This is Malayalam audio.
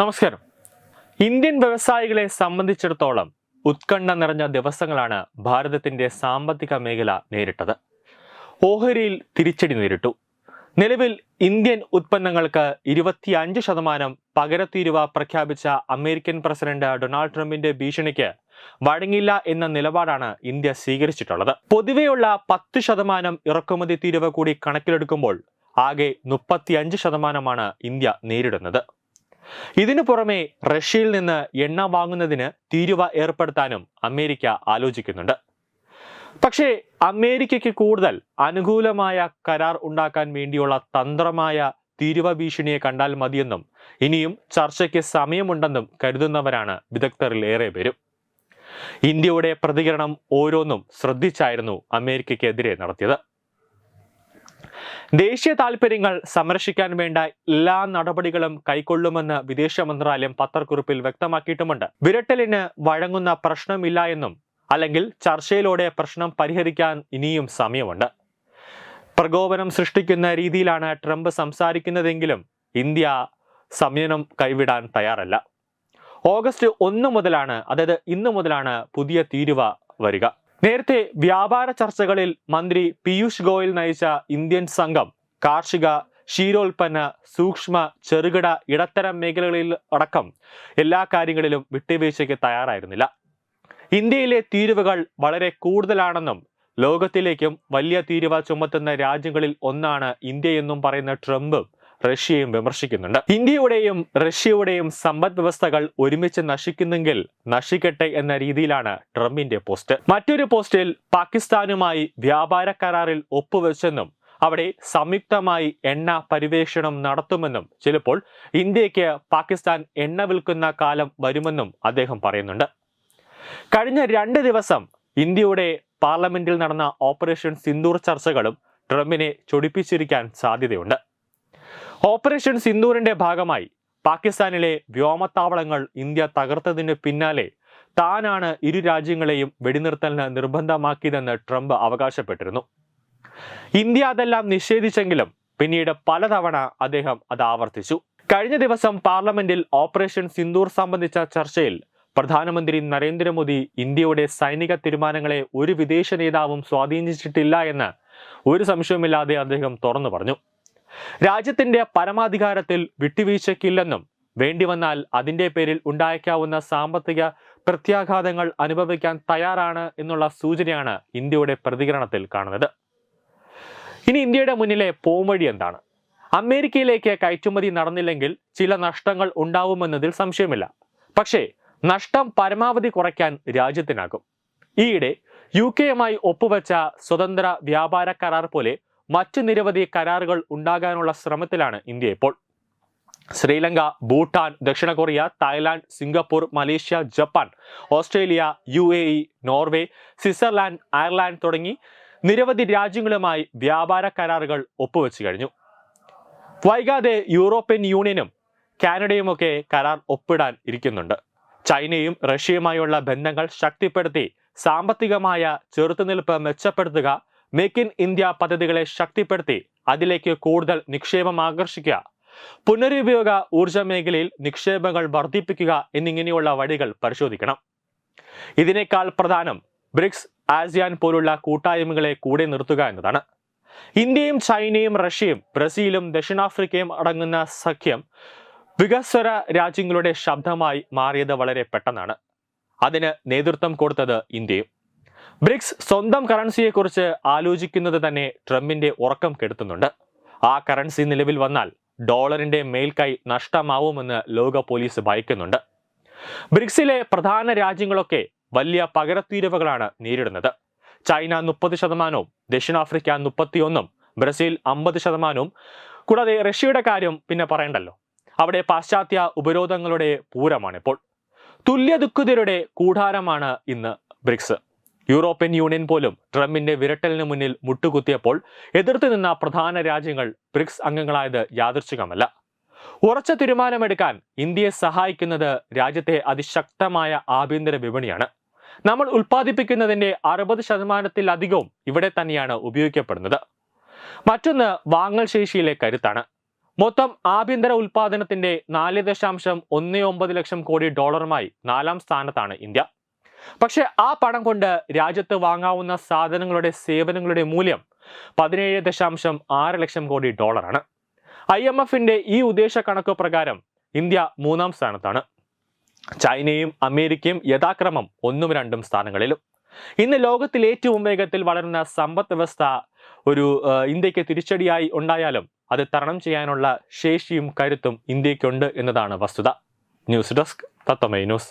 നമസ്കാരം. ഇന്ത്യൻ വ്യവസായികളെ സംബന്ധിച്ചിടത്തോളം ഉത്കണ്ഠ നിറഞ്ഞ ദിവസങ്ങളാണ് ഭാരതത്തിന്റെ സാമ്പത്തിക മേഖല നേരിട്ടത്. ഓഹരിയിൽ തിരിച്ചടി നേരിട്ടു. നിലവിൽ ഇന്ത്യൻ ഉത്പന്നങ്ങൾക്ക് ഇരുപത്തിയഞ്ച് ശതമാനം പകരത്തീരുവ പ്രഖ്യാപിച്ച അമേരിക്കൻ പ്രസിഡന്റ് ഡൊണാൾഡ് ട്രംപിന്റെ ഭീഷണിക്ക് വഴങ്ങില്ല എന്ന നിലപാടാണ് ഇന്ത്യ സ്വീകരിച്ചിട്ടുള്ളത്. പൊതുവെയുള്ള പത്ത് ശതമാനം ഇറക്കുമതി തീരുവ കൂടി കണക്കിലെടുക്കുമ്പോൾ ആകെ മുപ്പത്തിയഞ്ച് ശതമാനമാണ് ഇന്ത്യ നേരിടുന്നത്. ഇതിനു പുറമെ റഷ്യയിൽ നിന്ന് എണ്ണ വാങ്ങുന്നതിന് തീരുവ ഏർപ്പെടുത്താനും അമേരിക്ക ആലോചിക്കുന്നുണ്ട്. പക്ഷേ അമേരിക്കയ്ക്ക് കൂടുതൽ അനുകൂലമായ കരാർ ഉണ്ടാക്കാൻ വേണ്ടിയുള്ള തന്ത്രമായ തീരുവ ഭീഷണിയെ കണ്ടാൽ മതിയെന്നും ഇനിയും ചർച്ചയ്ക്ക് സമയമുണ്ടെന്നും കരുതുന്നവരാണ് വിദഗ്ധരിൽ ഏറെ പേരും. ഇന്ത്യയുടെ പ്രതികരണം ഓരോന്നും ശ്രദ്ധിച്ചായിരുന്നു അമേരിക്കയ്ക്കെതിരെ നടത്തിയത്. ദേശീയ താൽപര്യങ്ങൾ സംരക്ഷിക്കാൻ വേണ്ട എല്ലാ നടപടികളും കൈക്കൊള്ളുമെന്ന് വിദേശ മന്ത്രാലയം പത്രക്കുറിപ്പിൽ വ്യക്തമാക്കിയിട്ടുമുണ്ട്. വിരട്ടലിന് വഴങ്ങുന്ന പ്രശ്നമില്ല എന്നും അല്ലെങ്കിൽ ചർച്ചയിലൂടെ പ്രശ്നം പരിഹരിക്കാൻ ഇനിയും സമയമുണ്ട്. പ്രകോപനം സൃഷ്ടിക്കുന്ന രീതിയിലാണ് ട്രംപ് സംസാരിക്കുന്നതെങ്കിലും ഇന്ത്യ സംയനം കൈവിടാൻ തയ്യാറല്ല. ഓഗസ്റ്റ് ഒന്ന് മുതലാണ് അതായത് ഇന്ന് മുതലാണ് പുതിയ തീരുവ വരിക. നേരത്തെ വ്യാപാര ചർച്ചകളിൽ മന്ത്രി പീയൂഷ് ഗോയൽ നയിച്ച ഇന്ത്യൻ സംഘം കാർഷിക ക്ഷീരോൽപ്പന്ന സൂക്ഷ്മ ചെറുകിട ഇടത്തരം മേഖലകളിൽ അടക്കം എല്ലാ കാര്യങ്ങളിലും വിട്ടുവീഴ്ചയ്ക്ക് തയ്യാറായിരുന്നില്ല. ഇന്ത്യയിലെ തീരുവകൾ വളരെ കൂടുതലാണെന്നും ലോകത്തിലേക്കും വലിയ തീരുവ ചുമത്തുന്ന രാജ്യങ്ങളിൽ ഒന്നാണ് ഇന്ത്യയെന്നും പറയുന്ന ട്രംപ് റഷ്യയും വിമർശിക്കുന്നുണ്ട്. ഇന്ത്യയുടെയും റഷ്യയുടെയും സമ്പദ് വ്യവസ്ഥകൾ ഒരുമിച്ച് നശിക്കുന്നെങ്കിൽ നശിക്കട്ടെ എന്ന രീതിയിലാണ് ട്രംപിന്റെ പോസ്റ്റ്. മറ്റൊരു പോസ്റ്റിൽ പാകിസ്ഥാനുമായി വ്യാപാര കരാറിൽ ഒപ്പുവെച്ചെന്നും അവിടെ സംയുക്തമായി എണ്ണ പരിവേഷണം നടത്തുമെന്നും ചിലപ്പോൾ ഇന്ത്യയ്ക്ക് പാകിസ്ഥാൻ എണ്ണ വിൽക്കുന്ന കാലം വരുമെന്നും അദ്ദേഹം പറയുന്നുണ്ട്. കഴിഞ്ഞ രണ്ട് ദിവസം ഇന്ത്യയുടെ പാർലമെന്റിൽ നടന്ന ഓപ്പറേഷൻ സിന്ദൂർ ചർച്ചകളും ട്രംപിനെ ചൊടിപ്പിച്ചിരിക്കാൻ സാധ്യതയുണ്ട്. ഓപ്പറേഷൻ സിന്ദൂറിന്റെ ഭാഗമായി പാകിസ്ഥാനിലെ വ്യോമത്താവളങ്ങൾ ഇന്ത്യ തകർത്തതിന് പിന്നാലെ താനാണ് ഇരു രാജ്യങ്ങളെയും വെടിനിർത്തലിന് നിർബന്ധമാക്കിയതെന്ന് ട്രംപ് അവകാശപ്പെട്ടിരുന്നു. ഇന്ത്യ അതെല്ലാം നിഷേധിച്ചെങ്കിലും പിന്നീട് പലതവണ അദ്ദേഹം അത് ആവർത്തിച്ചു. കഴിഞ്ഞ ദിവസം പാർലമെന്റിൽ ഓപ്പറേഷൻ സിന്ദൂർ സംബന്ധിച്ച ചർച്ചയിൽ പ്രധാനമന്ത്രി നരേന്ദ്രമോദി ഇന്ത്യയുടെ സൈനിക തീരുമാനങ്ങളെ ഒരു വിദേശ നേതാവും സ്വാധീനിച്ചിട്ടില്ല എന്ന് ഒരു സംശയവുമില്ലാതെ അദ്ദേഹം തുറന്നു പറഞ്ഞു. രാജ്യത്തിന്റെ പരമാധികാരത്തിൽ വിട്ടുവീഴ്ചയ്ക്കില്ലെന്നും വേണ്ടി വന്നാൽ അതിന്റെ പേരിൽ ഉണ്ടായേക്കാവുന്ന സാമ്പത്തിക പ്രത്യാഘാതങ്ങൾ അനുഭവിക്കാൻ തയ്യാറാണ് എന്നുള്ള സൂചനയാണ് ഇന്ത്യയുടെ പ്രതികരണത്തിൽ കാണുന്നത്. ഇനി ഇന്ത്യയുടെ മുന്നിലെ പോംവഴി എന്താണ്? അമേരിക്കയിലേക്ക് കയറ്റുമതി നടന്നില്ലെങ്കിൽ ചില നഷ്ടങ്ങൾ ഉണ്ടാവുമെന്നതിൽ സംശയമില്ല. പക്ഷേ നഷ്ടം പരമാവധി കുറയ്ക്കാൻ രാജ്യത്തിനാകും. ഈയിടെ യു കെയുമായി ഒപ്പുവെച്ച സ്വതന്ത്ര വ്യാപാര കരാർ പോലെ മറ്റു നിരവധി കരാറുകൾ ഉണ്ടാകാനുള്ള ശ്രമത്തിലാണ് ഇന്ത്യ ഇപ്പോൾ. ശ്രീലങ്ക ഭൂട്ടാൻ ദക്ഷിണ Korea Thailand Singapore Malaysia Japan Australia U Norway Switzerland Ireland തുടങ്ങി നിരവധി രാജ്യങ്ങളുമായി വ്യാപാര കരാറുകൾ ഒപ്പുവെച്ചു കഴിഞ്ഞു. വൈകാതെ യൂറോപ്യൻ യൂണിയനും കാനഡയുമൊക്കെ കരാർ ഒപ്പിടാൻ ഇരിക്കുന്നുണ്ട്. ചൈനയും റഷ്യയുമായുള്ള ബന്ധങ്ങൾ ശക്തിപ്പെടുത്തി സാമ്പത്തികമായ ചെറുത്തുനിൽപ്പ് മെച്ചപ്പെടുത്തുക മേക്ക് ഇൻ ഇന്ത്യ പദ്ധതികളെ ശക്തിപ്പെടുത്തി അതിലേക്ക് കൂടുതൽ നിക്ഷേപം ആകർഷിക്കുക. പുനരുപയോഗ ഊർജ മേഖലയിൽ നിക്ഷേപങ്ങൾ വർദ്ധിപ്പിക്കുക എന്നിങ്ങനെയുള്ള വഴികൾ പരിശോധിക്കണം. ഇതിനേക്കാൾ പ്രധാനം ബ്രിക്സ് ആസിയാൻ പോലുള്ള കൂട്ടായ്മകളെ കൂടെ നിർത്തുക എന്നതാണ്. ഇന്ത്യയും ചൈനയും റഷ്യയും ബ്രസീലും ദക്ഷിണാഫ്രിക്കയും അടങ്ങുന്ന സഖ്യം വികസ്വര രാജ്യങ്ങളുടെ ശബ്ദമായി മാറിയത് വളരെ പെട്ടെന്നാണ്. അതിന് നേതൃത്വം കൊടുത്തത് ഇന്ത്യയും. ബ്രിക്സ് സ്വന്തം കറൻസിയെക്കുറിച്ച് ആലോചിക്കുന്നത് തന്നെ ട്രംപിന്റെ ഉറക്കം കെടുത്തുന്നുണ്ട്. ആ കറൻസി നിലവിൽ വന്നാൽ ഡോളറിന്റെ മേൽക്കൈ നഷ്ടമാവുമെന്ന് ലോക പോലീസ് ഭയക്കുന്നുണ്ട്. ബ്രിക്സിലെ പ്രധാന രാജ്യങ്ങളൊക്കെ വലിയ പകരത്തീരവുകളാണ് നേരിടുന്നത്. ചൈന മുപ്പത് ശതമാനവും ദക്ഷിണാഫ്രിക്ക മുപ്പത്തിയൊന്നും ബ്രസീൽ അമ്പത് ശതമാനവും. കൂടാതെ റഷ്യയുടെ കാര്യം പിന്നെ പറയണ്ടല്ലോ. അവിടെ പാശ്ചാത്യ ഉപരോധങ്ങളുടെ പൂരമാണിപ്പോൾ. തുല്യദുഃഖിതരുടെ കൂടാരമാണ് ഇന്ന് ബ്രിക്സ്. യൂറോപ്യൻ യൂണിയൻ പോലും ട്രംപിന്റെ വിരട്ടലിന് മുന്നിൽ മുട്ടുകുത്തിയപ്പോൾ എതിർത്ത് നിന്ന പ്രധാന രാജ്യങ്ങൾ ബ്രിക്സ് അംഗങ്ങളായത് യാദൃച്ഛികമല്ല ഉറച്ച തീരുമാനമെടുക്കാൻ ഇന്ത്യയെ സഹായിക്കുന്നത് രാജ്യത്തെ അതിശക്തമായ ആഭ്യന്തര വിപണിയാണ്. നമ്മൾ ഉൽപ്പാദിപ്പിക്കുന്നതിന്റെ അറുപത് ശതമാനത്തിലധികവും ഇവിടെ തന്നെയാണ് ഉപയോഗിക്കപ്പെടുന്നത്. മറ്റൊന്ന് വാങ്ങൽ ശേഷിയിലെ കരുത്താണ്. മൊത്തം ആഭ്യന്തര ഉൽപാദനത്തിന്റെ നാല് ദശാംശം ഒന്ന് ഒമ്പത് ലക്ഷം കോടി ഡോളറുമായി നാലാം സ്ഥാനത്താണ് ഇന്ത്യ. പക്ഷെ ആ പണം കൊണ്ട് രാജ്യത്ത് വാങ്ങാവുന്ന സാധനങ്ങളുടെ സേവനങ്ങളുടെ മൂല്യം പതിനേഴ് ദശാംശം ആറ് ലക്ഷം കോടി ഡോളറാണ്. ഐ എം എഫിന്റെ ഈ ഉദ്ദേശ കണക്ക് പ്രകാരം ഇന്ത്യ മൂന്നാം സ്ഥാനത്താണ്. ചൈനയും അമേരിക്കയും യഥാക്രമം ഒന്നും രണ്ടും സ്ഥാനങ്ങളിലും. ഇന്ന് ലോകത്തിൽ ഏറ്റവും വേഗത്തിൽ വളരുന്ന സമ്പദ് വ്യവസ്ഥ ഒരു ഇന്ത്യയ്ക്ക് തിരിച്ചടിയായി ഉണ്ടായാലും അത് തരണം ചെയ്യാനുള്ള ശേഷിയും കരുത്തും ഇന്ത്യക്കുണ്ട് എന്നതാണ് വസ്തുത. News desk Tatwamayi news.